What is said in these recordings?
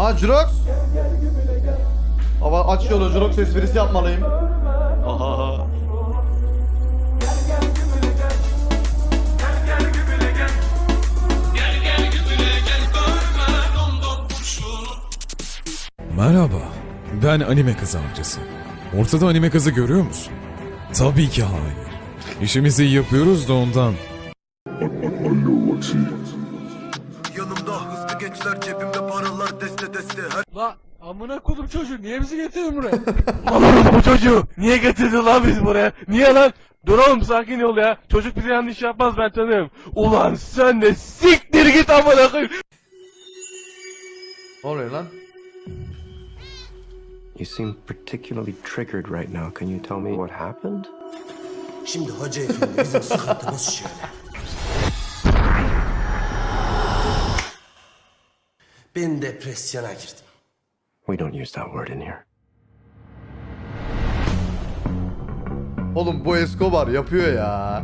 Ha Jirox. Hava aç yolu Jirox esprisi yapmalıyım. Aha. Merhaba, ben anime kızı avcısı. Ortada anime kızı görüyor musun? Tabii ki hayır. İşimizi iyi yapıyoruz da ondan. Yanımda hızlı gençler cebimde paralar deste deste her La amına kodum çocuğu niye bizi getirdin buraya? Aman bu çocuğu niye getirdin lan bizi buraya? Niye lan? Dur oğlum sakin ol ya. Çocuk bize yanlış yapmaz ben tanıyorum. Ulan sen de siktir git amına koyayım. Ne oluyor lan? You seem particularly triggered right now. Can you tell me what happened? Şimdi hoca efendi bizim sıkıntımız şöyle Ben depresyona girdim We don't use that word in here. Oğlum bu Escobar yapıyor ya.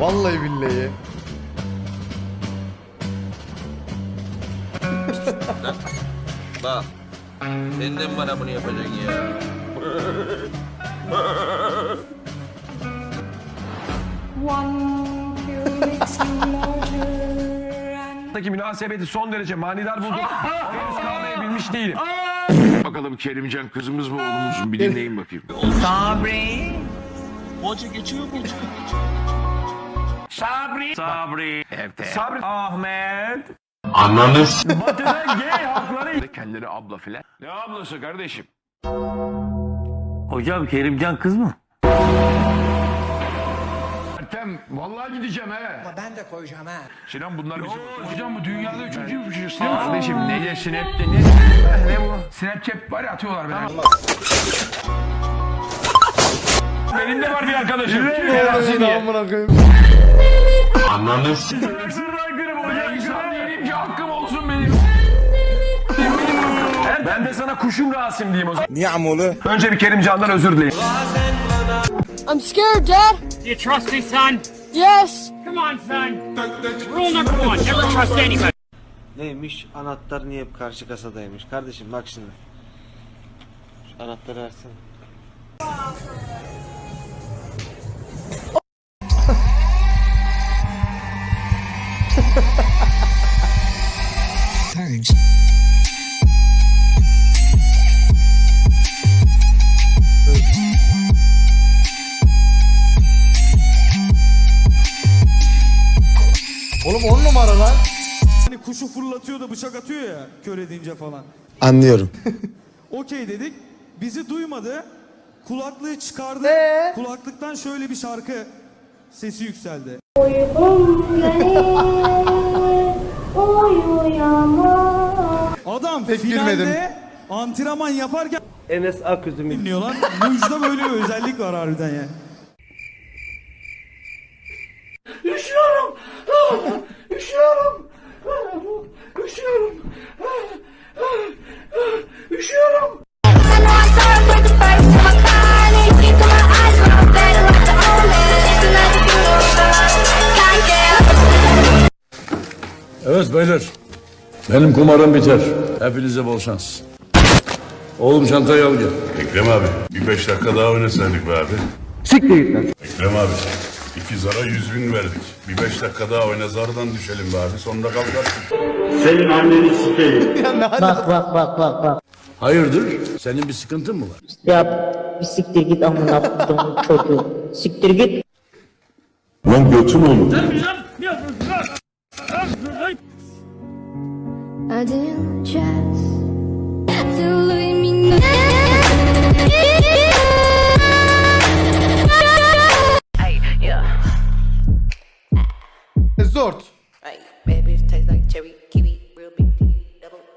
Vallahi billahi. Bak. Sen de mi bana bunu yapacaksın ya? Aradaki münasebeti son derece manidar buldum. Henüz kavrayabilmiş değilim. Bakalım Kerimcan kızımız mı oğlumuz mu bir dinleyin bakayım. Sabri. Sabri. Sabri. Ahmet. Anladınız. Batı'da gay hakları. Kendileri abla filan. Ne ablası kardeşim? Hocam Kerimcan kız mı? Ertem vallahi gideceğim he. Ben de koyacağım ha Sinan bunlar bizim. Hocam bu dünyada üçüncü Kardeşim ne de Snap'te ne? Ne bu? Snapchat var ya atıyorlar beni. Benim de var bir arkadaşım. Seni diye. amına koyayım. Anladınız. Ben insan değilim ki hakkım olsun benim. Ben de sana kuşum Rasim diyeyim o zaman. Niye amolu? Önce bir Kerimcan'dan özür dileyim. I'm scared, Dad. You trust me, son? Yes. Come on, son. Rule number one, never trust anybody. Neymiş? Anahtar niye hep karşı kasadaymış? Kardeşim bak şimdi. Şu anahtarı versene. Oğlum on numara lan. Hani kuşu fırlatıyor da bıçak atıyor ya kör edince falan. Anlıyorum. Okey dedik. Bizi duymadı. Kulaklığı çıkardı. Ee? Kulaklıktan şöyle bir şarkı sesi yükseldi. Uykum gelir, uyuyamam. Adam Pek finalde gülmedim. antrenman yaparken Enes Aküz'ü mü? dinliyor lan. Mujda böyle bir özellik var harbiden ya. Üşüyorum. Üşüyorum. Üşüyorum. Üşüyorum. I know I started with the first of my kind. Ain't seen through my eyes when I'm better like the only. It's another beautiful. Can't get Evet beyler. Benim kumarım biter. Hepinize bol şans. Oğlum çantayı al gel. Ekrem abi bir beş dakika daha oynasaydık be abi. Siktir git lan. Ekrem abi iki zara yüz bin verdik. Bir beş dakika daha oyna zardan düşelim be abi sonra kalkarsın. Bak bak bak bak bak. Hayırdır? Senin bir sıkıntın mı var? Ya bir siktir git amına kodumun çocuğu. Siktir git. Lan götüm olur. I didn't just to leave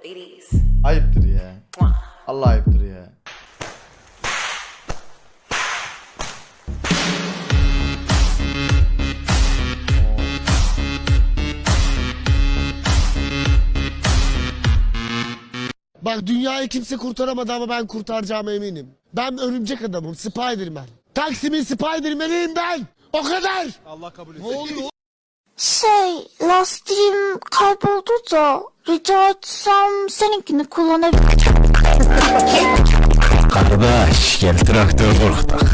ladies. Ayıptır ya. Allah ayıptır ya. Bak dünyayı kimse kurtaramadı ama ben kurtaracağım eminim. Ben örümcek adamım, Spiderman. Taksim'in Spiderman'iyim ben. O kadar. Allah kabul etsin. Ne oluyor? Şey, lastiğim kayboldu da Rica etsem seninkini kullanabilir Kardeş gel traktör korktak.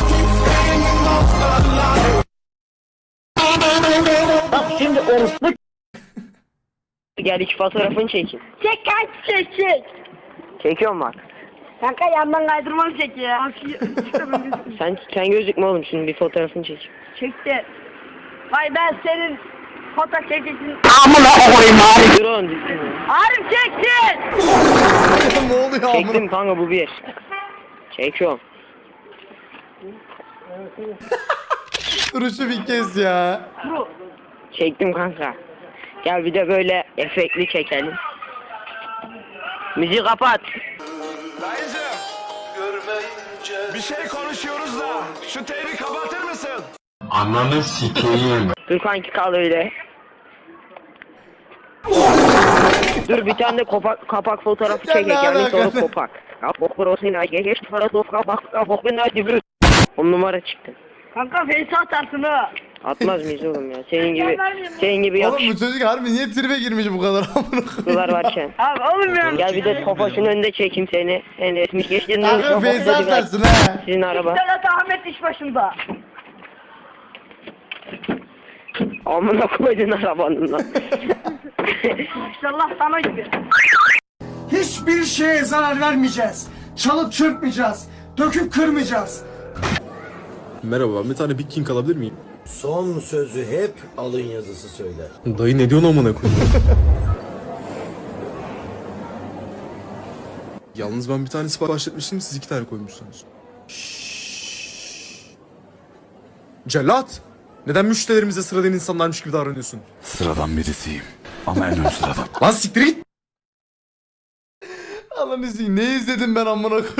Gel iki fotoğrafını çekeyim. Çek kaç çek çek. Çekiyorum bak. Kanka yandan kaydırmam çek ya. Sen sen gözükme oğlum şimdi bir fotoğrafını çek. Çekti. Vay ben senin foto çekeceksin. Dur oğlum düzgün ol. Arif çektin. ne oluyor amına? Çektim kanka bu bir. Çekiyorum. Duruşu bir kez ya. Çektim kanka. Gel bir de böyle efektli çekelim. Müziği kapat. Bir şey konuşuyoruz da şu teybi kapatır mısın? Dur kanki kal öyle. Dur bir tane de kapak, kapak fotoğrafı çekek yani sonra kapak. Kapak burasına geç para top kapak kapak ben hadi bir. On numara çıktı. Kanka face atarsın ha. Atmaz mıyız oğlum ya? Senin gibi senin gibi Oğlum bu çocuk harbi niye tribe girmiş bu kadar amına koyayım? varken. Abi oğlum ya. Gel bir de tofaşın önünde çekeyim seni. Sen de etmiş geçtiğin Kanka face atarsın ha. Sizin araba. Sedat Ahmet iş başında. Amına koydun arabanın lan. İnşallah sana gibi. Hiçbir şeye zarar vermeyeceğiz. Çalıp çırpmayacağız. Döküp kırmayacağız. Merhaba bir tane Big King alabilir miyim? Son sözü hep alın yazısı söyler. Dayı ne diyorsun amına koyayım? Yalnız ben bir tane sipariş etmiştim siz iki tane koymuşsunuz. Celat! Neden müşterilerimize sıradan insanlarmış gibi davranıyorsun? Sıradan birisiyim. Ama en ön sıradan. Lan siktir git! Allah'ını izleyin. Ne izledim ben amına koyayım?